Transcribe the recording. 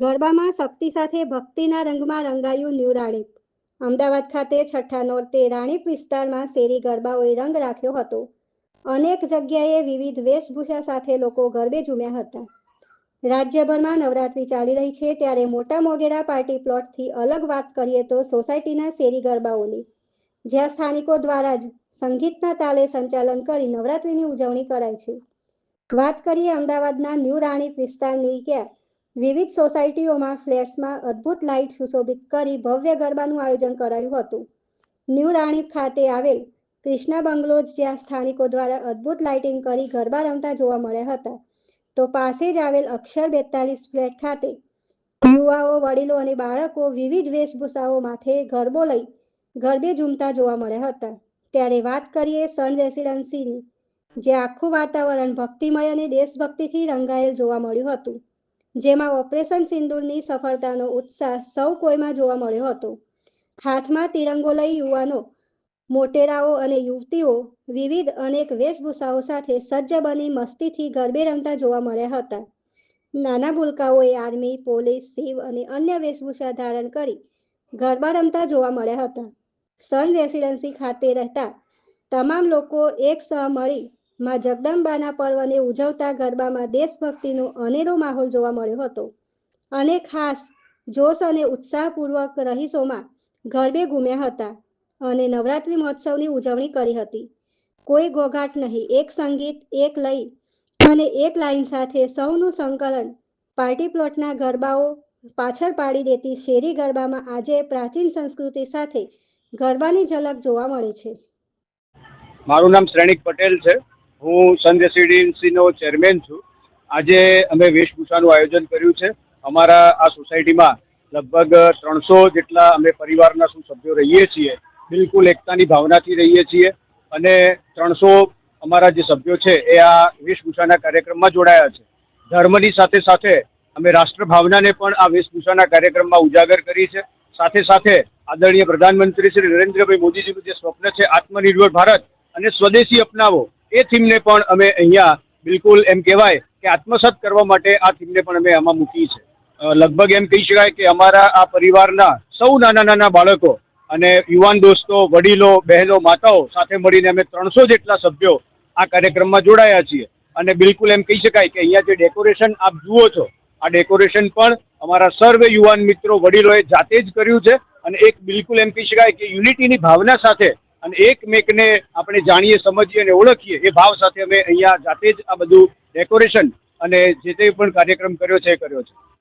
ગરબામાં શક્તિ સાથે ભક્તિના રંગમાં રંગાયું ન્યૂ રાણીપ અમદાવાદ ખાતે છઠ્ઠા નોરતે રાણીપ વિસ્તારમાં શેરી ગરબાઓએ રંગ રાખ્યો હતો. અનેક જગ્યાએ વિવિધ વેશભૂષા સાથે લોકો ગરબે ઝૂમ્યા હતા. રાજ્યભરમાં નવરાત્રી ચાલી રહી છે, ત્યારે મોટા મોગેરા પાર્ટી પ્લોટથી અલગ વાત કરીએ તો સોસાયટીના શેરી ગરબાઓની. જ્યાં સ્થાનિકો દ્વારા જ સંગીતના તાલે સંચાલન કરી નવરાત્રીની ઉજવણી કરાય છે. વાત કરીએ અમદાવાદના ન્યૂ રાણીપ વિસ્તારની, ક્યાં વિવિધ સોસાયટીઓમાં ફ્લેટ્સમાં અદ્ભુત લાઇટ સુશોભિત કરી ભવ્ય ગરબાનું આયોજન કરાયું હતું. ન્યૂ રાણીપ ખાતે આવેલ કૃષ્ણા બંગલોઝ જ્યાં સ્થાનિકો દ્વારા અદ્ભુત લાઇટિંગ કરી ગરબા રમતા જોવા મળ્યા હતા. તો પાસે જ આવેલ અક્ષર બેતાલીસ ફ્લેટ ખાતે યુવાઓ, વડીલો અને બાળકો વિવિધ વેશભૂષાઓ માથે ગરબો લઈ ગરબે ઝૂમતા જોવા મળ્યા હતા. ત્યારે વાત કરીએ સન રેસિડેન્સીની, જે આખું વાતાવરણ ભક્તિમય અને દેશભક્તિથી રંગાયેલ જોવા મળ્યું હતું. જેમાં ઓપરેશન સિંદૂરની સફળતાનો ઉત્સાહ સૌ કોઈમાં જોવા મળ્યો હતો. હાથમાં તિરંગો લઈ યુવાનો, મોટેરાઓ અને યુવતીઓ વિવિધ અનેક વેશભૂષાઓ સાથે સજ્જ બની મસ્તીથી ગરબે રમતા જોવા મળ્યા હતા. નાના ભૂલકાઓએ આર્મી, પોલીસ શિવ અને અન્ય વેશભૂષા ધારણ કરી ગરબા રમતા જોવા મળ્યા હતા. સન રેસિડેન્સી ખાતે રહેતા તમામ લોકો એક સહ મળી માં જગદંબાના પર્વને ઉજવતા ગરબામાં દેશભક્તિનો અનેરો માહોલ જોવા મળ્યો હતો. અને ખાસ જોશ અને ઉત્સાહપૂર્વક રહીશોમાં ગરબે ઘૂમ્યા હતા અને નવરાત્રિ મહોત્સવની ઉજવણી કરી હતી. કોઈ ઘોઘાટ નહીં, એક સંગીત, એક લઈ અને એક લાઈન સાથે સૌનું સંકલન પાર્ટી પ્લોટના ગરબાઓ પાછળ પાડી દેતી શેરી ગરબામાં આજે પ્રાચીન સંસ્કૃતિ સાથે ગરબાની ઝલક જોવા મળે છે. મારું નામ શ્રેણિક પટેલ છે. હું સન રેસિડેન્સીનો ચેરમેન છું. આજે અમે વેશભૂષાનું આયોજન કર્યું છે. અમારા આ સોસાયટીમાં લગભગ ત્રણસો જેટલા અમે પરિવારના શું સભ્યો રહીએ છીએ. બિલકુલ એકતાની ભાવનાથી રહીએ છીએ અને ત્રણસો અમારા જે સભ્યો છે એ આ વેશભૂષાના કાર્યક્રમમાં જોડાયા છે. ધર્મની સાથે સાથે અમે રાષ્ટ્રભાવનાને પણ આ વેશભૂષાના કાર્યક્રમમાં ઉજાગર કરી છે. સાથે સાથે આદરણીય પ્રધાનમંત્રી શ્રી નરેન્દ્રભાઈ મોદીજીનું જે સ્વપ્ન છે, આત્મનિર્ભર ભારત અને સ્વદેશી અપનાવો એ થીમને પણ અમે અહીંયા બિલકુલ એમ કહેવાય કે આત્મસાત કરવા માટે આ થીમને પણ અમે આમાં મૂકી છે લગભગ એમ કહી શકાય કે અમારા આ પરિવારના સૌ નાના નાના બાળકો અને યુવાન દોસ્તો, વડીલો, બહેનો, માતાઓ સાથે મળીને અમે ત્રણસો જેટલા સભ્યો આ કાર્યક્રમમાં જોડાયા છીએ. અને બિલકુલ એમ કહી શકાય કે અહીંયા જે ડેકોરેશન આપ જુઓ છો, આ ડેકોરેશન પણ અમારા સર્વે યુવાન મિત્રો વડીલોએ જાતે જ કર્યું છે. અને એક બિલકુલ એમ કહી શકાય કે યુનિટીની ભાવના સાથે અને એકમેકને આપણે જાણીએ, સમજીએ અને ઓળખીએ એ ભાવ સાથે અમે અહીંયા જાતે જ આ બધું ડેકોરેશન અને જે તે પણ કાર્યક્રમ કર્યો છે એ કર્યો છે.